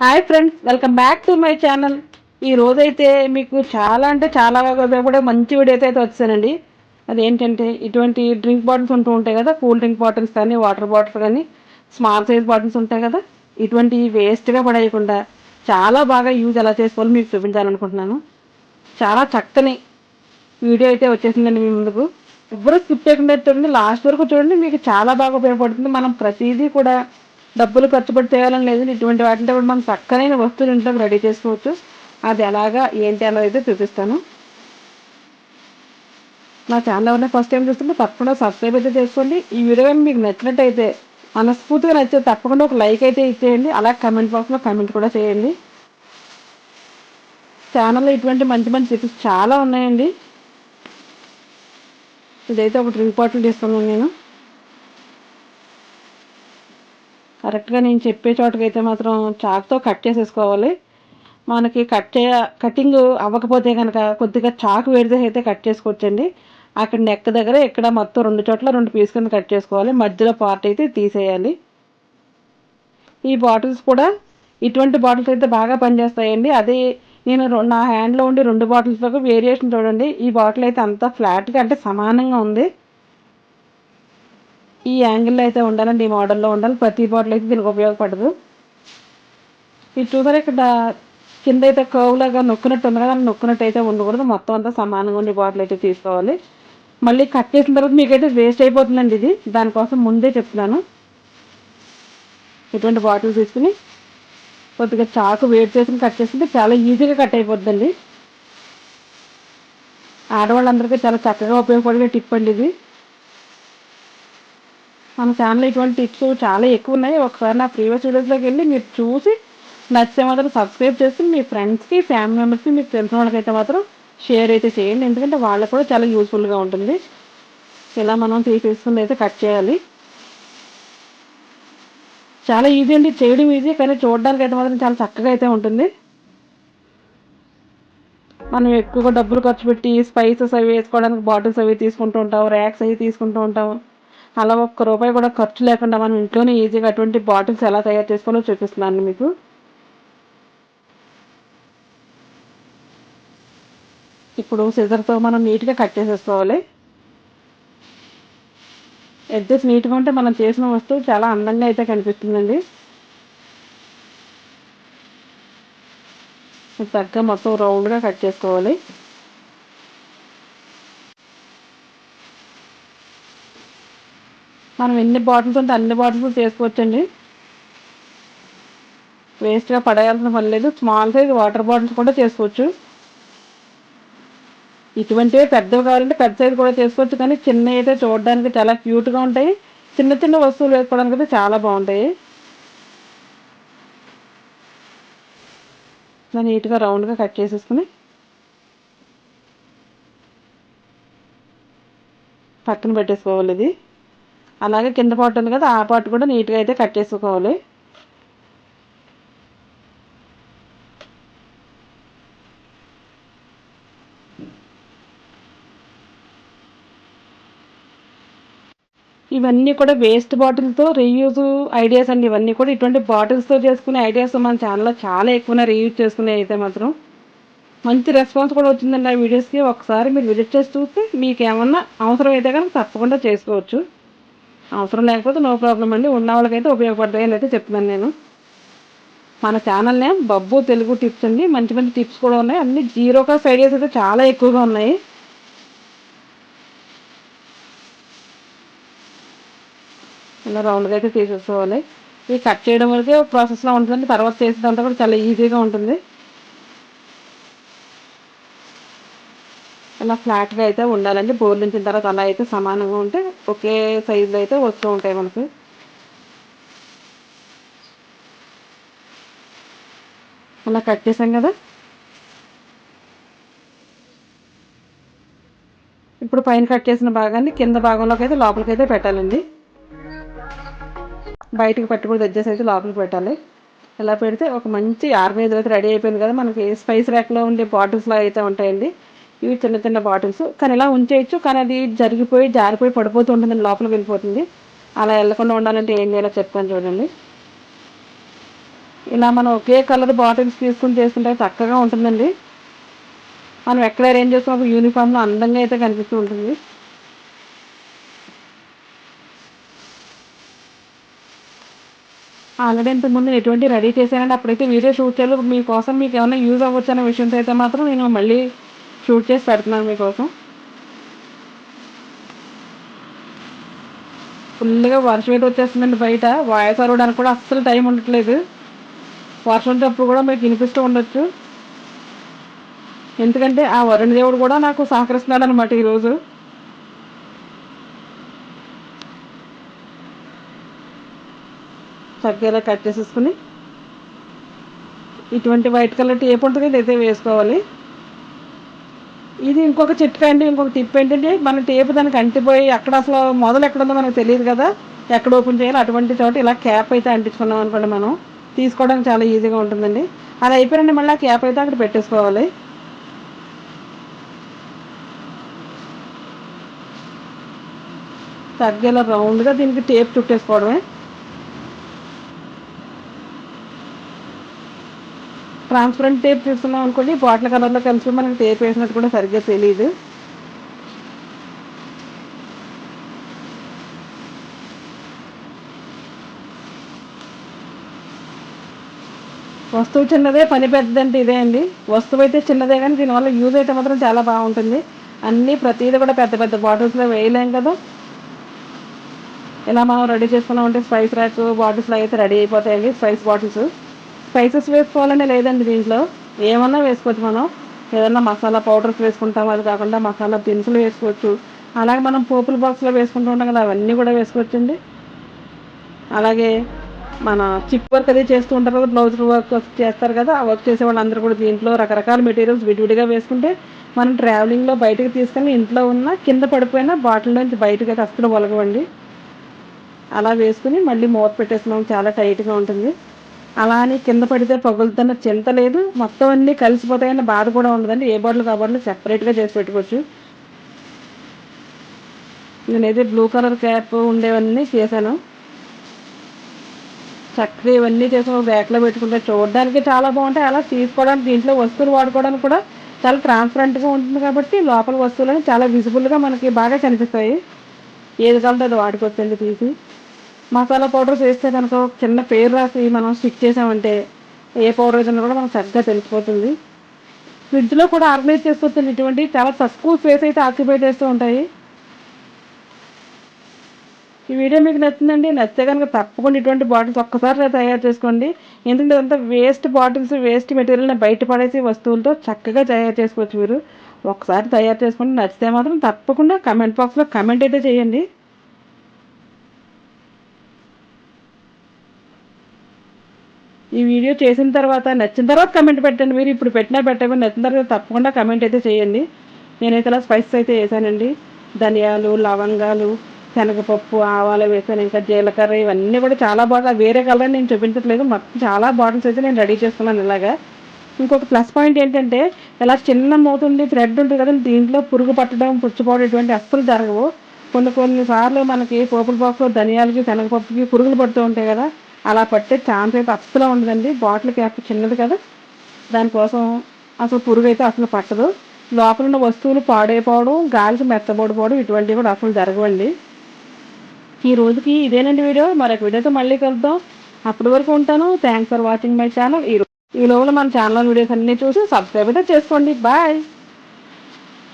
Hi friends welcome back to my channel. ఈ రోజైతే మీకు చాలా అంటే చాలా కూడా మంచి వీడియో అయితే వచ్చానండి. అదేంటంటే ఇటువంటి డ్రింక్ బాటిల్స్ ఉంటూ ఉంటాయి కదా కూల్ డ్రింక్ బాటిల్స్ కానీ వాటర్ బాటిల్స్ కానీ స్మాల్ సైజ్ బాటిల్స్ ఉంటాయి కదా ఇటువంటి వేస్ట్గా పడేయకుండా చాలా బాగా యూజ్ ఎలా చేసుకోవాలో మీకు చూపించాలనుకుంటున్నాను. చాలా చక్కని వీడియో అయితే వచ్చేసిందండి మీ ముందుకు. ఎవ్వరూ స్కిప్ చేయకుండా చూడండి లాస్ట్ వరకు చూడండి మీకు చాలా బాగా ఉపయోగపడుతుంది. మనం ప్రతిదీ కూడా డబ్బులు ఖర్చు పెట్టి చేయాలని లేదు ఇటువంటి వాటితో కూడా మనం చక్కనైన వస్తువులు ఇంట్లో రెడీ చేసుకోవచ్చు. అది ఎలాగా ఏంటి అన్నది అయితే చూపిస్తాను. నా ఛానల్ ఎవరైనా ఫస్ట్ టైం చూస్తుంటే తప్పకుండా సబ్స్క్రైబ్ అయితే చేసుకోండి. ఈ వీడియో కానీ మీకు నచ్చినట్టయితే మనస్ఫూర్తిగా నచ్చితే తప్పకుండా ఒక లైక్ అయితే ఇచ్చేయండి. అలా కమెంట్ బాక్స్లో కమెంట్ కూడా చేయండి. ఛానల్లో ఇటువంటి మంచి మంచి టిప్స్ చాలా ఉన్నాయండి. ఇదైతే ఒకటి డ్రింక్ బాటిల్ తీసుకున్నాను నేను. కరెక్ట్గా నేను చెప్పే చోటకైతే మాత్రం చాక్తో కట్ చేసేసుకోవాలి. మనకి కట్ చే కటింగ్ అవ్వకపోతే కనుక కొద్దిగా చాకు వేడితే అయితే కట్ చేసుకోవచ్చండి. అక్కడ నెక్ దగ్గర ఇక్కడ మొత్తం రెండు చోట్ల రెండు పీస్ కింద కట్ చేసుకోవాలి. మధ్యలో పార్ట్ అయితే తీసేయాలి. ఈ బాటిల్స్ కూడా ఇటువంటి బాటిల్స్ అయితే బాగా పనిచేస్తాయండి. అదే నేను నా హ్యాండ్లో ఉండి రెండు బాటిల్స్లో వేరియేషన్ చూడండి. ఈ బాటిల్ అయితే అంతా ఫ్లాట్గా అంటే సమానంగా ఉంది. ఈ యాంగిల్లో అయితే ఉండాలండి ఈ మోడల్లో ఉండాలి. ప్రతి బాటిల్ అయితే దీనికి ఉపయోగపడదు. ఇది చూసారు ఇక్కడ కింద అయితే కర్వ్లాగా నొక్కినట్టు ఉంది కదా నొక్కినట్టు అయితే ఉండకూడదు. మొత్తం అంతా సమానంగా ఉండి బాటిల్ అయితే తీసుకోవాలి. మళ్ళీ కట్ చేసిన తర్వాత మీకైతే వేస్ట్ అయిపోతుందండి ఇది. దానికోసం ముందే చెప్తున్నాను. ఇటువంటి బాటిల్ తీసుకుని కొద్దిగా చాకు వేడి చేసి కట్ చేస్తుంటే చాలా ఈజీగా కట్ అయిపోద్దండి. ఆడవాళ్ళందరికీ చాలా చక్కగా ఉపయోగపడే టిప్ అండి ఇది. మన ఛానల్ ఇటువంటి టిప్స్ చాలా ఎక్కువ ఉన్నాయి. ఒకసారి నా ప్రీవియస్ వీడియోస్లోకి వెళ్ళి మీరు చూసి నచ్చితే మాత్రం సబ్స్క్రైబ్ చేసి మీ ఫ్రెండ్స్కి ఫ్యామిలీ మెంబర్స్కి మీకు తెలిసిన వాళ్ళకైతే మాత్రం షేర్ అయితే చేయండి. ఎందుకంటే వాళ్ళకు కూడా చాలా యూస్ఫుల్గా ఉంటుంది. ఇలా మనం తీసేసుకుని అయితే కట్ చేయాలి. చాలా ఈజీ అండి. చేయడం ఈజీ కానీ చూడడానికి అయితే మాత్రం చాలా చక్కగా అయితే ఉంటుంది. మనం ఎక్కువగా డబ్బులు ఖర్చు పెట్టి స్పైసెస్ అవి వేసుకోవడానికి బాటిల్స్ అవి తీసుకుంటూ ఉంటాం ర్యాక్స్ అవి తీసుకుంటూ ఉంటాం. అలా ఒక్క రూపాయి కూడా ఖర్చు లేకుండా మనం ఇంట్లోనే ఈజీగా అటువంటి బాటిల్స్ ఎలా తయారు చేసుకోవాలో చూపిస్తున్నాను మీకు. ఇప్పుడు సిజర్తో మనం నీట్గా కట్ చేసేసుకోవాలి. ఎడ్జెస్ నీట్గా ఉంటే మనం చేసిన వస్తువు చాలా అందంగా అయితే కనిపిస్తుందండి. తగ్గ మొత్తం రౌండ్గా కట్ చేసుకోవాలి. మనం ఎన్ని బాటిల్స్ ఉంటే అన్ని బాటిల్స్ చేసుకోవచ్చండి. వేస్ట్గా పడేయాల్సిన పని లేదు. స్మాల్ సైజ్ వాటర్ బాటిల్స్ కూడా చేసుకోవచ్చు. ఇటువంటివి పెద్దవి కావాలంటే పెద్ద సైజు కూడా చేసుకోవచ్చు. కానీ చిన్న అయితే చూడడానికి చాలా క్యూట్గా ఉంటాయి. చిన్న చిన్న వస్తువులు వేసుకోవడానికి అయితే చాలా బాగుంటాయి. నీట్గా రౌండ్గా కట్ చేసేసుకుని పక్కన పెట్టేసుకోవాలి ఇది. అలాగే కింద పార్ట్ ఉంది కదా ఆ పార్ట్ కూడా నీట్గా అయితే కట్ చేసుకోవాలి ఇవన్నీ కూడా వేస్ట్ బాటిల్తో రీయూజ్ ఐడియాస్ అండి. ఇవన్నీ కూడా ఇటువంటి బాటిల్స్తో చేసుకునే ఐడియాస్ మన ఛానల్లో చాలా ఎక్కువనే రీయూజ్ చేసుకునే అయితే మాత్రం. మంచి రెస్పాన్స్ కూడా వచ్చిందండి ఆ వీడియోస్కి ఒకసారి మీరు విజిట్ చేసి చూస్తే మీకు ఏమన్నా అవసరం అయితే కనుక తప్పకుండా చేసుకోవచ్చు. అవసరం లేకపోతే నో ప్రాబ్లం అండి. ఉన్న వాళ్ళకైతే ఉపయోగపడతాయి అని అయితే చెప్తున్నాను నేను. మన channel name Babbu Telugu tips అండి. మంచి మంచి టిప్స్ కూడా ఉన్నాయి. అన్ని జీరో కాస్ట్ ఐడియాస్ అయితే చాలా ఎక్కువగా ఉన్నాయి. ఇలా రౌండ్గా అయితే తీసేసుకోవాలి. ఇది కట్ చేయడం వరకే ప్రాసెస్లో ఉంటుందండి. తర్వాత చేసేదంతా కూడా చాలా ఈజీగా ఉంటుంది. ఇలా ఫ్లాట్గా అయితే ఉండాలండి. బోర్లించిన తర్వాత అలా అయితే సమానంగా ఉంటే ఒకే సైజులో అయితే వస్తూ ఉంటాయి మనకు. అలా కట్ చేసాం కదా. ఇప్పుడు పైన కట్ చేసిన భాగాన్ని కింద భాగంలోకి అయితే లోపలికి అయితే పెట్టాలండి. బయటకు పట్టుకుని తెచ్చేసి అయితే లోపలికి పెట్టాలి. ఇలా పెడితే ఒక మంచి ఆర్మేజ్ అయితే రెడీ అయిపోయింది కదా. మనకి స్పైస్ ర్యాక్లో ఉండే బాటిల్స్లో అయితే ఉంటాయండి. ఇవి చిన్న చిన్న బాటిల్స్. కానీ ఇలా ఉంచేయచ్చు కానీ అది జరిగిపోయి జారిపోయి పడిపోతూ ఉంటుంది లోపలికి వెళ్ళిపోతుంది. అలా వెళ్ళకుండా ఉండాలంటే ఏం చేయాలో చెప్తాను చూడండి. ఇలా మనం ఒకే కలర్ బాటిల్స్ తీసుకుని చేసుకుంటే చక్కగా ఉంటుందండి. మనం ఎక్కడ అరేంజ్ చేసుకున్న ఒక యూనిఫామ్లో అందంగా అయితే కనిపిస్తూ ఉంటుంది. ఆల్రెడీ ఇంతకుముందు ఎటువంటి రెడీ చేశానంటే అప్పుడైతే వీడియో షూట్ చేయాలి మీకోసం మీకు ఏమైనా యూజ్ అవ్వచ్చు అనే విషయంతో అయితే మాత్రం నేను మళ్ళీ షూట్ చేసి పెడుతున్నాను మీకోసం. ఫుల్గా వర్షం అయితే వచ్చేస్తుందండి బయట. వాయిస్ అరవడానికి కూడా అస్సలు టైం ఉండట్లేదు. వర్షం వచ్చేటప్పుడు కూడా మీకు వినిపిస్తూ ఉండొచ్చు. ఎందుకంటే ఆ వరుణ దేవుడు కూడా నాకు సహకరిస్తున్నాడు అనమాట ఈరోజు. చక్కగా కట్ చేసేసుకుని ఇటువంటి వైట్ కలర్ టేప్ ఉంటుంది అయితే వేసుకోవాలి. ఇది ఇంకొక చిట్కా అండి ఇంకొక టిప్ ఏంటంటే మన టేప్ దానికి అంటిపోయి అక్కడ అసలు మొదలు ఎక్కడ ఉందో మనకు తెలియదు కదా. ఎక్కడ ఓపెన్ చేయాలి అటువంటి చోట ఇలా క్యాప్ అయితే అంటించుకున్నాం అనుకోండి మనం. తీసుకోవడానికి చాలా ఈజీగా ఉంటుందండి. అది అయిపోయినండి మళ్ళీ ఆ క్యాప్ అయితే అక్కడ పెట్టేసుకోవాలి. తగ్గేలా రౌండ్గా దీనికి టేప్ చుట్టేసుకోవడమే. ట్రాన్స్పరెంట్ టేప్ తీసుకున్నాం అనుకోండి బాటిల్ కలర్లో కలిసి మనకి టేప్ వేసినట్టు కూడా సరిగ్గా తెలియదు వస్తువు చిన్నదే పని పెద్దదంటే ఇదే అండి. వస్తువు అయితే చిన్నదే కానీ దీనివల్ల యూజ్ అయితే మాత్రం చాలా బాగుంటుంది. అన్నీ ప్రతిదీ కూడా పెద్ద పెద్ద బాటిల్స్లో వేయలేం కదా. ఇలా మనం రెడీ చేసుకున్నామంటే స్పైస్ ర్యాక్స్ బాటిల్స్లో అయితే రెడీ అయిపోతాయండి స్పైస్ బాటిల్స్ స్పైసెస్ వేసుకోవాలని లేదండి దీంట్లో. ఏమన్నా వేసుకోవచ్చు మనం. ఏదన్నా మసాలా పౌడర్స్ వేసుకుంటాం అది కాకుండా మసాలా దినుసులు వేసుకోవచ్చు. అలాగే మనం పోపుల బాక్స్లో వేసుకుంటూ ఉంటాం కదా అవన్నీ కూడా వేసుకోవచ్చండి. అలాగే మన చిప్ వర్క్ అది చేస్తూ ఉంటారు కదా బ్లౌజ్ వర్క్ చేస్తారు కదా ఆ వర్క్ చేసే వాళ్ళందరూ కూడా దీంట్లో రకరకాల మెటీరియల్స్ విడివిడిగా వేసుకుంటే మనం ట్రావెలింగ్లో బయటకు తీసుకొని ఇంట్లో ఉన్న కింద పడిపోయిన బాటిల్ నుంచి బయటకు అయితే అస్సలు ఒలగవండి అలా వేసుకుని మళ్ళీ మూత పెట్టేసినాం చాలా టైట్గా ఉంటుంది. అలా అని కింద పడితే పగులుతున్న చింత లేదు. మొత్తం అన్నీ కలిసిపోతాయన్న బాధ కూడా ఉండదండి. ఏ బాటిల్ కాబట్టి సెపరేట్గా చేసి పెట్టుకోవచ్చు. నేనైతే బ్లూ కలర్ క్యాప్ ఉండేవన్నీ చేశాను. చక్కగా ఇవన్నీ చేసి ఒక బ్యాగ్లో పెట్టుకుంటే చూడడానికి చాలా బాగుంటాయి. అలా తీసుకోవడానికి దీంట్లో వస్తువులు వాడుకోవడానికి కూడా చాలా ట్రాన్స్పరెంట్గా ఉంటుంది కాబట్టి లోపల వస్తువులని చాలా విజిబుల్గా మనకి బాగా కనిపిస్తాయి. ఏది కావాలంటే అది వాడుకోవచ్చండి తీసి. మసాలా పౌడర్స్ వేస్తే కనుక చిన్న పేరు రాసి మనం స్టిక్ చేసామంటే ఏ పౌడర్ వేసినా కూడా మనకు చక్కగా తెలిసిపోతుంది. ఫ్రిడ్జ్లో కూడా ఆర్గనైజ్ చేసుకొస్తుంది ఇటువంటి చాలా తక్కువ స్పేస్ అయితే ఆక్యుపై చేస్తూ ఉంటాయి. ఈ వీడియో మీకు నచ్చిందండి నచ్చితే కనుక తప్పకుండా ఇటువంటి బాటిల్స్ ఒక్కసారి తయారు చేసుకోండి. ఎందుకంటే అంతా వేస్ట్ బాటిల్స్ వేస్ట్ మెటీరియల్ని బయటపడేసి వస్తువులతో చక్కగా తయారు చేసుకోవచ్చు మీరు. ఒకసారి తయారు చేసుకోండి నచ్చితే మాత్రం తప్పకుండా కమెంట్ బాక్స్లో కమెంట్ అయితే చేయండి. ఈ వీడియో చేసిన తర్వాత నచ్చిన తర్వాత కమెంట్ పెట్టండి. మీరు ఇప్పుడు పెట్టినా పెట్టకపోయినా నచ్చిన తర్వాత తప్పకుండా కమెంట్ అయితే చేయండి. నేనైతే ఇలా స్పైసెస్ అయితే వేసానండి. ధనియాలు లవంగాలు శనగపప్పు ఆవాలు వేసాను. ఇంకా జీలకర్ర ఇవన్నీ కూడా చాలా బాగా వేరే కలర్ నేను చూపించట్లేదు. మొత్తం చాలా బాటిల్స్ అయితే నేను రెడీ చేసుకున్నాను ఇలాగా. ఇంకొక ప్లస్ పాయింట్ ఏంటంటే ఇలా చిన్న మూతుంది థ్రెడ్ ఉంటుంది కదా దీంట్లో పురుగు పట్టడం పుచ్చిపోవడం ఇటువంటి అస్సలు జరగవు. కొన్ని కొన్ని సార్లు మనకి పోపుల బాక్స్లో ధనియాలకి శనగపప్పుకి పురుగులు పడుతూ ఉంటాయి కదా. అలా పట్టే ఛాన్స్ అయితే అస్సలు ఉండదండి. బాటిల్ క్యాప్ చిన్నది కదా. దానికోసం అసలు పురుగు అయితే అసలు పట్టదు. లోపల ఉన్న వస్తువులు పాడైపోవడం గాలికి మెత్తబడిపోవడం ఇటువంటివి కూడా అసలు జరగవండి. ఈ రోజుకి ఇదేనండి వీడియో. మరొక వీడియోతో మళ్ళీ కలుద్దాం. అప్పటి వరకు ఉంటాను. Thanks for watching my channel ఈ ఈ లోపల మన ఛానల్ వీడియోస్ అన్నీ చూసి సబ్స్క్రైబ్ అయితే చేసుకోండి. బాయ్